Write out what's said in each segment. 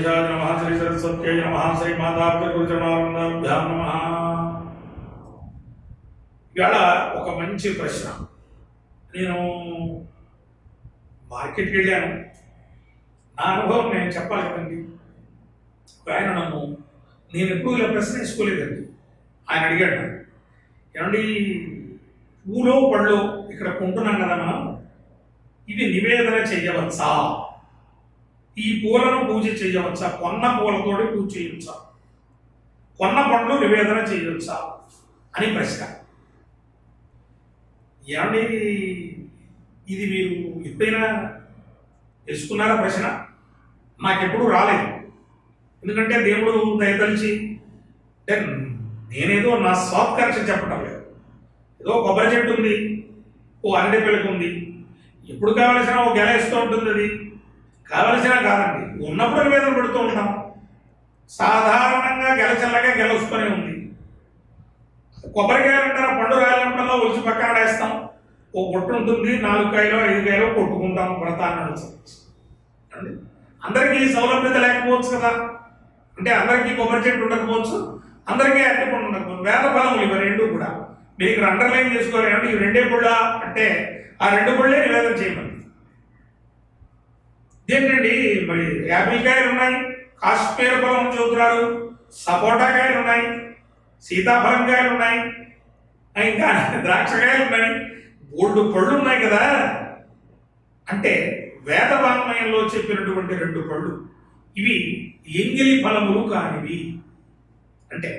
నమ శ్రీ సరస్వత్యై నమ శ్రీ మాతాభ్యాం నమ. ఇవాళ ఒక మంచి ప్రశ్న. నేను మార్కెట్కి వెళ్ళాను. నా అనుభవం నేను చెప్పాలి కదండి. ఆయన నన్ను నేను ఎప్పుడు ఇలా ప్రశ్న ఆయన అడిగాడు ఏమండి పూలో పళ్ళు ఇక్కడ కొంటున్నాం కదా మనం ఇవి నివేదన చేయవచ్చా? ఈ పూలను పూజ చేయవచ్చా కొన్న పూలతోటి పూజ చేయవచ్చా కొన్న పండ్లు నివేదన చేయవచ్చా అని ప్రశ్న. ఏమండి ఇది మీరు ఎప్పుడైనా తెలుసుకున్నారా ప్రశ్న? నాకెప్పుడు రాలేదు. ఎందుకంటే దేవుడు దయతలిచి నేనేదో నా స్వాత్కర్ష చెప్పడం లేదు. ఏదో కొబ్బరి చెట్టు ఉంది ఓ అరటి పిల్లకి ఉంది. ఎప్పుడు కావలసిన ఓ గెల ఇస్తూ ఉంటుంది అది. కావలసిన కాదండి. ఉన్నప్పుడు నివేదన పెడుతూ ఉంటాం. సాధారణంగా గెలచల్లగా గెలుస్తూనే ఉంది. కొబ్బరికాయలు అంటారా పండు రాలినప్పుడల్లా ఒలిచి పక్కన వేస్తాం ఓ పొట్టు ఉంటుంది నాలుగు కాయలు ఐదు కాయలు కొట్టుకుంటాం వ్రతాన్ని అనుసరించి. అండి అందరికీ ఈ సౌలభ్యత లేకపోవచ్చు కదా. అంటే అందరికీ కొబ్బరి చెట్టు ఉండకపోవచ్చు అందరికీ అరటి పండు ఉండకపోవచ్చు. వేద ఫలములు ఇవి రెండు కూడా. మీరు ఇక్కడ అండర్లైన్ చేసుకోవాలి అంటే ఈ రెండే పుళ్ళ అంటే ఆ రెండు పుళ్ళే నివేదన చేయమంది ఏంటండి మరి యాపిల్ కాయలు ఉన్నాయి కాశ్మీర్ ఫలం చదువుతున్నారు సపోటా కాయలు ఉన్నాయి సీతాఫలం కాయలు ఉన్నాయి ఇంకా ఇంకా ద్రాక్షకాయలు ఉన్నాయి బోల్డు పళ్ళు ఉన్నాయి కదా? అంటే వేదవాన్మయంలో చెప్పినటువంటి రెండు పళ్ళు ఇవి ఎంగిలి ఫలములు కానివి. అంటే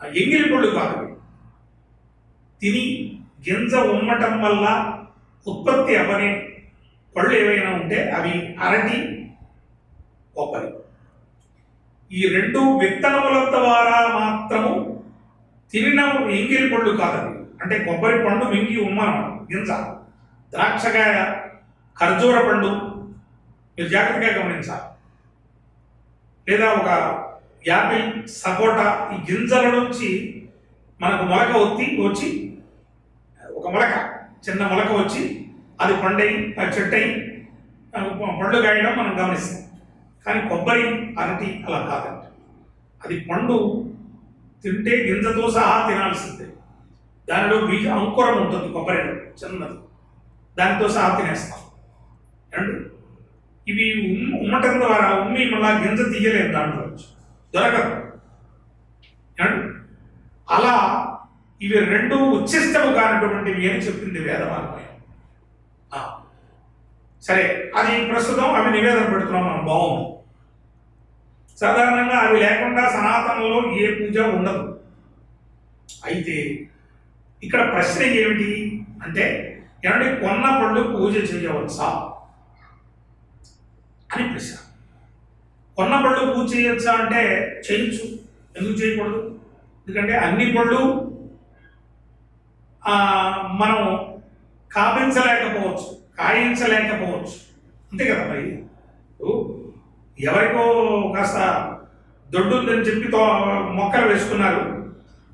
ఆ ఎంగిలి పళ్ళు కాదు తిని గింజ ఉమ్మటం వల్ల ఉత్పత్తి అవనే పళ్ళు ఏవైనా ఉంటే అవి అరటి కొబ్బరి. ఈ రెండు విత్తనముల ద్వారా మాత్రము తినిన ఎంగిలి పళ్ళు కాదవి అంటే కొబ్బరి పండు మింగి ఉమ్మనం గింజ ద్రాక్షకాయ ఖర్జూర పండు మీరు జాగ్రత్తగా గమనించాలి. లేదా ఒక యాపిల్ సపోటా ఈ గింజల నుంచి మనకు మొలక ఒత్తి వచ్చి ఒక మొలక చిన్న మొలక వచ్చి అది పండై అది చెట్టై పండ్లు కాయడం మనం గమనిస్తాం. కానీ కొబ్బరి అరటి అలా కాదంట అది పండు తింటే గింజతో సహా తినాల్సిందే. దానిలో బీజ అంకురం ఉంటుంది కొబ్బరిలో చిన్నది. దానితో సహా తినేస్తాం. రెండు ఇవి ఉమ్ ఉమ్మటం ద్వారా ఉమ్మి మళ్ళా గింజ తీయలేదు దాంట్లో దొరకదు. ఏమండి? అలా ఇవి రెండు ఉచ్చిష్టము కానటువంటివి అని చెప్పింది వేదవాక్యం. సరే అది ప్రస్తుతం అవి నివేదన పెడుతున్నాం మనం బాగుంది. సాధారణంగా అవి లేకుండా సనాతనంలో ఏ పూజ ఉండదు. అయితే ఇక్కడ ప్రశ్న ఏమిటి అంటే ఏమంటే కొన్న పళ్ళు పూజ చేయవచ్చా అని ప్రశ్న. కొన్న పళ్ళు పూజ చేయొచ్చా అంటే చేయొచ్చు. ఎందుకు చేయకూడదు? ఎందుకంటే అన్ని పళ్ళు మనం కాపించలేకపోవచ్చు. కాయించలేకపోవచ్చు. అంతే కదా మరి? ఎవరికో కాస్త దొడ్డు ఉందని చెప్పి మొక్కలు వేసుకున్నారు.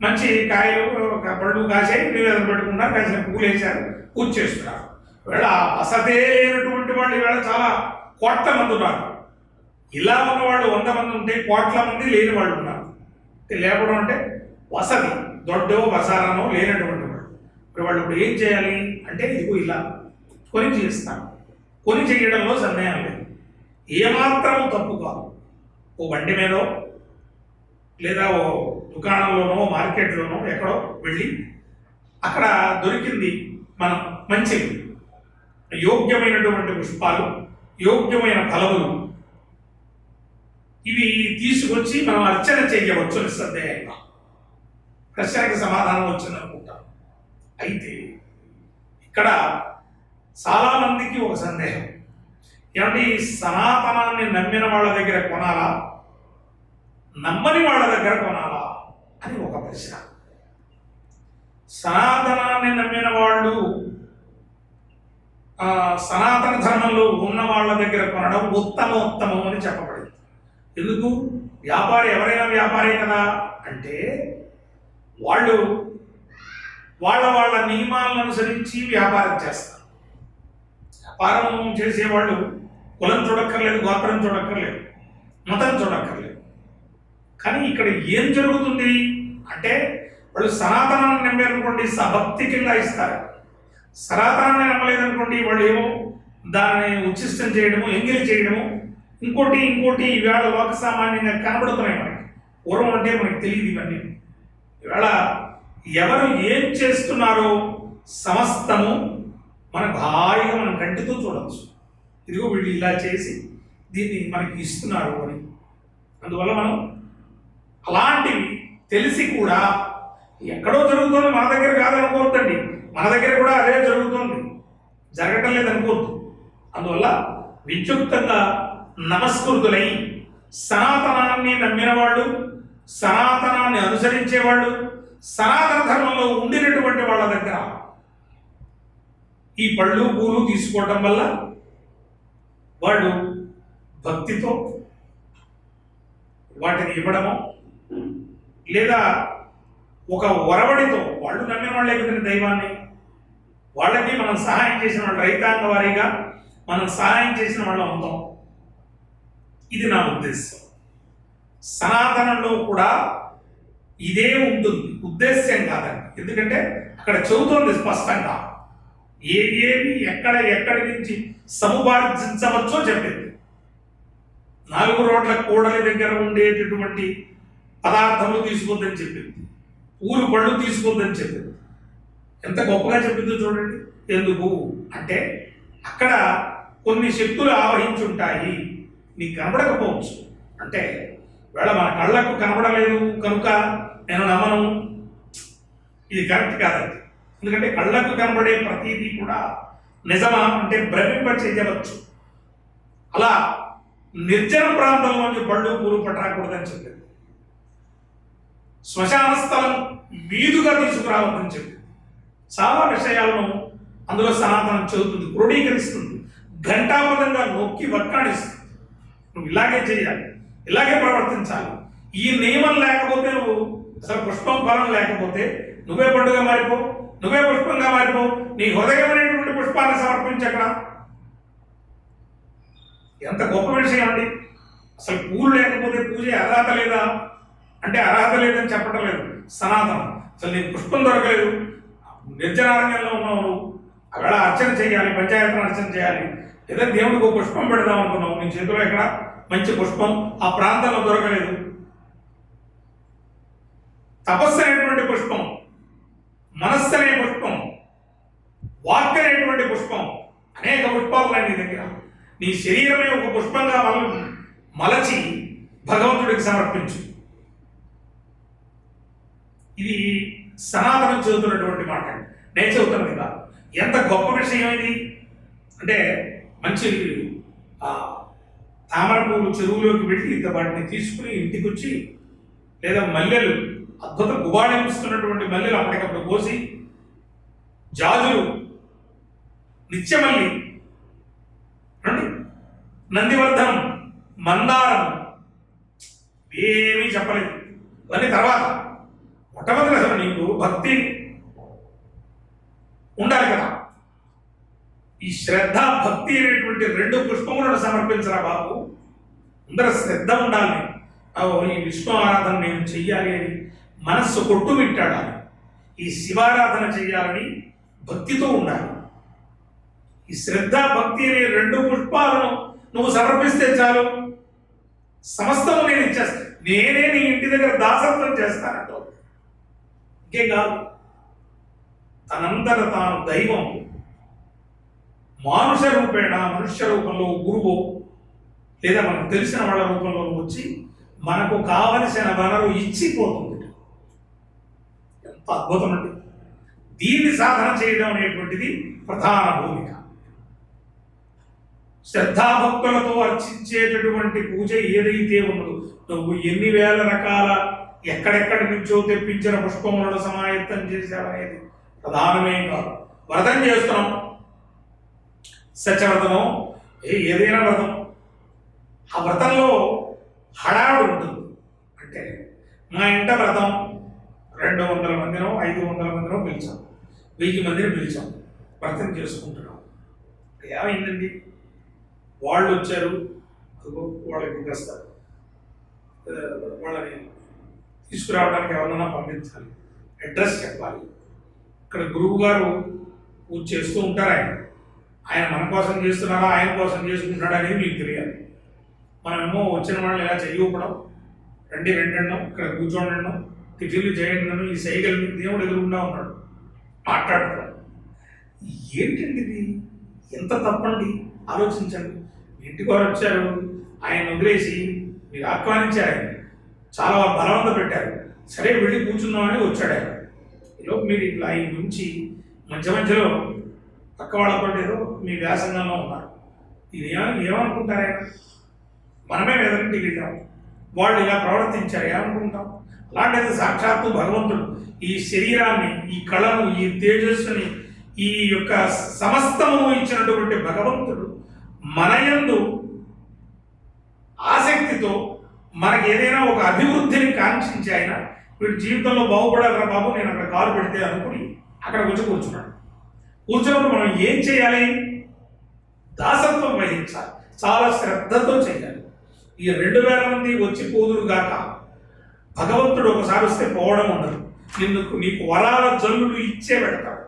మంచి కాయలు పళ్ళు కాసాయి నివేదన పెట్టుకున్నారు కాసిన పూలు వేశారు పూజ చేస్తున్నారు. వీళ్ళ అసతే లేనటువంటి వాళ్ళు ఈవేళ చాలా కోట్ల మంది ఉన్నారు. ఇలా ఉన్నవాళ్ళు వంద మంది ఉంటే కోట్ల మంది లేని వాళ్ళు ఉన్నారు. లేకపోవడం అంటే వసతి దొడ్డో బసారనో లేనటువంటి వాళ్ళు. ఇప్పుడు వాళ్ళు ఇప్పుడు ఏం చేయాలి? అంటే ఇదిగో ఇలా కొని చేస్తాను కొని చేయడంలో సందేహం లేదు. ఏమాత్రం తప్పు కాదు. ఓ బండి మీదో లేదా ఓ దుకాణంలోనో మార్కెట్లోనో ఎక్కడో వెళ్ళి అక్కడ దొరికింది మనం మంచిది యోగ్యమైనటువంటి పుష్పాలు యోగ్యమైన ఫలములు ఇవి తీసుకొచ్చి మనం అర్చన చేయవచ్చు నిస్సందేహంగా ప్రశ్నకి సమాధానం వచ్చిందనుకుంటా. అయితే ఇక్కడ చాలా మందికి ఒక సందేహం. ఏమంటే ఈ సనాతనాన్ని నమ్మిన వాళ్ళ దగ్గర కొనాలా? నమ్మని వాళ్ళ దగ్గర కొనాలా? అని ఒక ప్రశ్న. సనాతనాన్ని నమ్మిన వాళ్ళు సనాతన ధర్మంలో ఉన్న వాళ్ళ దగ్గర కొనడం ఉత్తమోత్తమం అని చెప్పబడింది. ఎందుకు? వ్యాపారి ఎవరైనా వ్యాపారే కదా? అంటే వాళ్ళు వాళ్ళ వాళ్ళ నియమాలను అనుసరించి వ్యాపారం చేస్తారు. ప్రారంభం చేసేవాళ్ళు కులం చూడక్కర్లేదు గోత్రం చూడక్కర్లేదు మతం చూడక్కర్లేదు. కానీ ఇక్కడ ఏం జరుగుతుంది అంటే వాళ్ళు సనాతనాన్ని నమ్మారనుకోండి కింద ఇస్తారు సనాతనాన్ని నమ్మలేదనుకోండి వాళ్ళు ఏమో దాన్ని ఉచ్చిష్టం చేయడము ఎంగిల్ చేయడము ఇంకోటి ఇంకోటి ఈవేళ లోక సామాన్యంగా కనబడుతున్నాయి మనకి. పూర్వం అంటే మనకి తెలియదు ఇవన్నీ. ఈవేళ ఎవరు ఏం చేస్తున్నారో సమస్తము మనకు హాయిగా మనం కంటితో చూడవచ్చు. ఇదిగో వీళ్ళు ఇలా చేసి దీన్ని మనకి ఇస్తున్నారు అని. అందువల్ల మనం అలాంటివి తెలిసి కూడా ఎక్కడో జరుగుతుంది మన దగ్గర కాదనుకోవద్దండి. మన దగ్గర కూడా అదే జరుగుతుంది. జరగటం లేదనుకోవద్దు. అందువల్ల విద్యుక్తంగా నమస్కృతులై సనాతనాన్ని నమ్మిన వాళ్ళు సనాతనాన్ని అనుసరించే వాళ్ళు సనాతన ధర్మంలో ఉండినటువంటి వాళ్ళ దగ్గర ఈ పళ్ళు పూలు తీసుకోవటం వల్ల వాళ్ళు భక్తితో వాటిని ఇవ్వడము లేదా ఒక ఒరవడితో వాళ్ళు నమ్మిన వాళ్ళే కదండి దైవాన్ని. వాళ్ళకి మనం సహాయం చేసిన వాళ్ళు రైతాంగ వారీగా మనం సహాయం చేసిన వాళ్ళం అవుతాం. ఇది నా ఉద్దేశం. సనాతనంలో కూడా ఇదే ఉంటుంది. ఉద్దేశ్యం కాదండి. ఎందుకంటే అక్కడ చెబుతోంది స్పష్టంగా. ఏ ఏవి ఎక్కడ ఎక్కడి నుంచి సముపార్జించవచ్చో చెప్పింది. నాలుగు రోడ్ల కూడలి దగ్గర ఉండేటటువంటి పదార్థములు తీసుకుందని చెప్పింది. పూలు పళ్ళు తీసుకుందని చెప్పింది. ఎంత గొప్పగా చెప్పిందో చూడండి. ఎందుకు? అంటే అక్కడ కొన్ని శక్తులు ఆవహించుంటాయి. నీకు కనబడకపోవచ్చు. అంటే వేళ మన కళ్ళకు కనబడలేదు కనుక నేను నమ్మను. ఇది కరెక్ట్ కాదండి. ఎందుకంటే కళ్ళకు కనబడే ప్రతీది కూడా నిజమా అంటే భ్రమింప చేయవచ్చు అలా నిర్జన ప్రాంతంలోంచి బళ్ళు పూలు పట్టకూడదని చెప్పింది శ్మశాన స్థలం మీదుగా తీసుకురావద్దని చెప్పింది చాలా విషయాలను అందులో సనాతనం చెబుతుంది క్రోడీకరిస్తుంది ఘంటాపదంగా నొక్కి వక్కాడిస్తుంది. నువ్వు ఇలాగే చేయాలి ఇలాగే ప్రవర్తించాలి. ఈ నియమం లేకపోతే నువ్వు అసలు పుష్పం ఫలం లేకపోతే నువ్వే పండుగ మారిపో. నువ్వే పుష్పంగా మారిపో. నీ హృదయం అనేటువంటి పుష్పాన్ని సమర్పించక్కడ ఎంత గొప్ప విషయం అండి. అసలు పూలు లేకపోతే పూజ అర్హత లేదా? అంటే అర్హత లేదని చెప్పడం లేదు. సనాతనం. అసలు నీకు పుష్పం దొరకలేదు. నిర్జనారణ్యంలో ఉన్నావు. అక్కడ అర్చన చేయాలి పంచాయతన అర్చన చేయాలి. లేదా దేవుడికి ఒక పుష్పం పెడదాం అనుకున్నావు. నీ చేతిలో ఎక్కడ మంచి పుష్పం ఆ ప్రాంతంలో దొరకలేదు. తపస్సు అనేటువంటి పుష్పం. మనస్సు అనే పుష్పం వాక్ అనేటువంటి పుష్పం అనేక పుష్పాలు ఉన్నాయి నీ దగ్గర. నీ శరీరమే ఒక పుష్పంగా మల మలచి భగవంతుడికి సమర్పించు. ఇది సనాతనం చెబుతున్నటువంటి మాట. నేను చదువుతాను కదా ఎంత గొప్ప విషయం ఇది? అంటే మంచి తామర పువ్వులు చెరువులోకి వెళ్ళి ఇంత వాటిని తీసుకుని ఇంటికి వచ్చి లేదా మల్లెలు అద్భుత గుబాళిస్తున్నటువంటి మల్లెలు అప్పటికప్పుడు కోసి జాజులు నిత్యమల్లి రండి నందివర్ధనం మందారం ఏమీ చెప్పలేదు. ఇవన్నీ తర్వాత. మొట్టమొదటి అసలు నీకు భక్తి ఉండాలి కదా. ఈ శ్రద్ధ భక్తి అనేటువంటి రెండు పుష్పములను సమర్పించరా బాబు? అందరూ శ్రద్ధ ఉండాలి. ఈ విష్ణు ఆరాధన నేను చెయ్యాలి అని మనస్సు కొట్టుమిట్టాడాలి ఈ శివారాధన చేయాలని భక్తితో ఉండాలి ఈ శ్రద్ధ భక్తి అనే రెండు పుష్పాలను నువ్వు సమర్పిస్తే చాలు. సమస్తము నేను ఇచ్చేస్తాను నేనే నీ ఇంటి దగ్గర దాసత్వం చేస్తానంటో ఇంకేం కాదు. తనంతట తాను దైవం. మానుష రూపేణ మనుష్య రూపంలో గురువు లేదా మనకు తెలిసిన వాళ్ళ రూపంలో వచ్చి మనకు కావలసిన వనరు ఇచ్చిపోతుంది అద్భుతం అండి. దీన్ని సాధన చేయడం అనేటువంటిది ప్రధాన భూమిక. శ్రద్ధాభక్తులతో అర్చించేటటువంటి పూజ ఏదైతే ఉన్నదో నువ్వు ఎన్ని వేల రకాల ఎక్కడెక్కడి నుంచో తెప్పించిన పుష్పములను సమాయత్తం చేశావనేది ప్రధానమే కాదు. వ్రతం చేస్తున్నాం. సత్యవ్రతమో ఏ ఏదైనా వ్రతం. ఆ వ్రతంలో హడావుడు ఉంటుంది. అంటే మా ఇంట వ్రతం రెండు వందల మందినో ఐదు వందల మందినో పిలిచాం. వెయ్యి మందిని పిలిచాం. భర్తం చేసుకుంటున్నాం. ఏమైందండి? వాళ్ళు వచ్చారు వాళ్ళకి వస్తారు వాళ్ళని తీసుకురావడానికి ఎవరన్నా పంపించాలి. అడ్రస్ చెప్పాలి. ఇక్కడ గురువు గారు పూజ చేస్తూ ఉంటారు ఆయన. ఆయన మన కోసం చేస్తున్నారా ఆయన కోసం చేసుకుంటాడా అనేది మీకు తెలియాలి. మనమేమో వచ్చిన వాళ్ళని ఇలా చేయకపోవడం రండి రెండడం ఇక్కడ కూర్చోండి టిఫిన్లు చేయండి ఈ సైకిల్ దేవుడు ఎదురుకుండా ఉన్నాడు. మాట్లాడుతున్నాడు ఏంటండి ఇది? ఎంత తప్పండి? ఆలోచించండి. ఇంటికి వారు వచ్చారు. ఆయన వదిలేసి మీరు ఆహ్వానించారు ఆయన. చాలా బలవంత పెట్టారు. సరే వెళ్ళి కూర్చుందామని వచ్చాడు ఆయన. ఈలోపు మీరు ఇట్లా ఆయన నుంచి మధ్య మధ్యలో పక్క వాళ్ళతో ఏదో మీ వ్యాసంగంలో ఉన్నారు. ఇది ఏమ- ఏమనుకుంటారు ఆయన? మనమే వెదరింటికి వెళ్ళాం. వాళ్ళు ఇలా ప్రవర్తించారు. ఏమనుకుంటాం? అలాంటిది సాక్షాత్తు భగవంతుడు. ఈ శరీరాన్ని ఈ కళను ఈ తేజస్సుని ఈ యొక్క సమస్తము ఇచ్చినటువంటి భగవంతుడు మనయందు ఆసక్తితో మనకి ఏదైనా ఒక అభివృద్ధిని కాంక్షించి ఆయన వీడి జీవితంలో బాగుపడాలరా బాబు నేను అక్కడ కారు పెడితే అనుకుని అక్కడ వచ్చి కూర్చున్నాడు. కూర్చున్నప్పుడు మనం ఏం చేయాలి? దాసత్వం వహించాలి. చాలా శ్రద్ధతో చేయాలి. ఈ రెండు వేల మంది వచ్చి పోదురుగాక భగవంతుడు ఒకసారి వస్తే పోవడం ఉండదు. నిన్ను నీకు వరాల జల్లుడు ఇచ్చే పెడతాడు.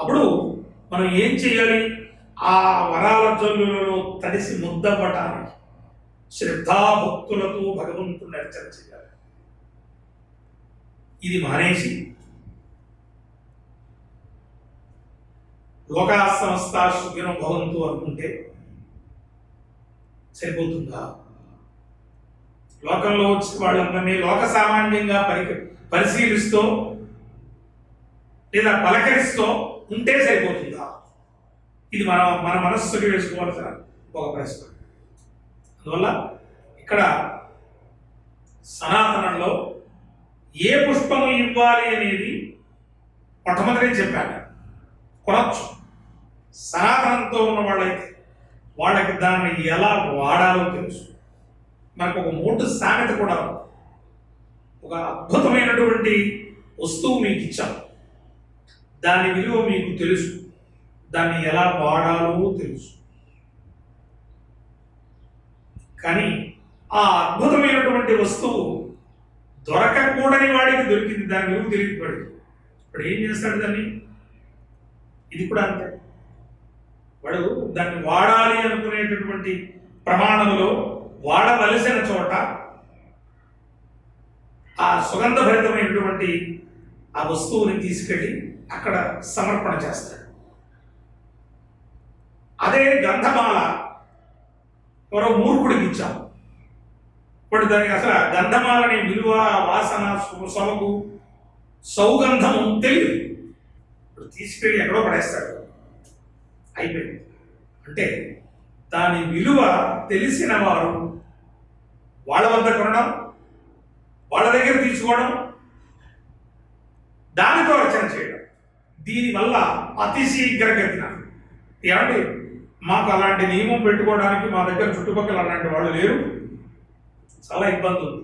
అప్పుడు మనం ఏం చేయాలి? ఆ వరాల జల్లులలో తడిసి ముద్దవ్వటానికి శ్రద్ధాభక్తులతో భగవంతుని అర్చన చేయాలి. ఇది మానేసి లోకా సంస్థ సుఖినం భవంతు అనుకుంటే సరిపోతుందా? లోకంలో వాళ్ళందరినీ లోక సామాన్యంగా పరి పరిశీలిస్తూ లేదా పలకరిస్తూ ఉంటే సరిపోతుందా? ఇది మన మన మనస్సుకి వేసుకోవాల్సిన ఒక ప్రశ్న. అందువల్ల ఇక్కడ సనాతనంలో ఏ పుష్పము ఇవ్వాలి అనేది మొట్టమొదటి చెప్పాను. కొనచ్చు. సనాతనంతో ఉన్న వాళ్ళైతే వాళ్ళకి దాన్ని ఎలా వాడాలో తెలుసు. మనకు ఒక మోటు సామెత కూడా ఒక అద్భుతమైనటువంటి వస్తువు మీకు ఇచ్చాం. దాని విలువ మీకు తెలుసు. దాన్ని ఎలా వాడాలో తెలుసు. కానీ ఆ అద్భుతమైనటువంటి వస్తువు దొరకకూడని వాడికి దొరికింది. దాని విలువ తెలియదు ఇప్పుడు ఏం చేస్తాడు దాన్ని? ఇది కూడా అంతే. వాడు దాన్ని వాడాలి అనుకునేటటువంటి ప్రమాణంలో వాడవలసిన చోట ఆ సుగంధభరితమైనటువంటి ఆ వస్తువుని తీసుకెళ్ళి అక్కడ సమర్పణ చేస్తాడు. అదే గంధమాల మరో మూర్ఖుడికి ఇచ్చాం. ఇప్పుడు దానికి అసలు ఆ గంధమాలని విలువ వాసన సు- సొమగు సౌగంధము తెలియదు. ఇప్పుడు తీసుకెళ్ళి ఎక్కడో పడేస్తాడు. అయిపోయింది. అంటే దాని విలువ తెలిసిన వారు వాళ్ళ వద్ద కొనడం వాళ్ళ దగ్గర తీసుకోవడం దానితో రచన చేయడం. దీనివల్ల అతి శీఘ్రగతిన ఏమంటే మాకు అలాంటి నియమం పెట్టుకోవడానికి మా దగ్గర చుట్టుపక్కల అలాంటి వాళ్ళు లేరు. చాలా ఇబ్బంది ఉంది.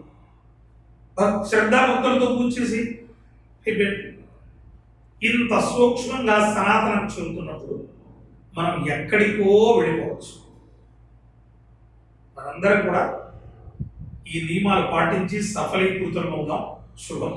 శ్రద్ధాభక్తులతో పూజేసి ఇంత సూక్ష్మంగా సనాతనం చెందుతున్నప్పుడు మనం ఎక్కడికో వెళ్ళిపోవచ్చు. మనందరం కూడా ఈ నియమాలు పాటించి సఫలీకృతం అవుదాం శుభం.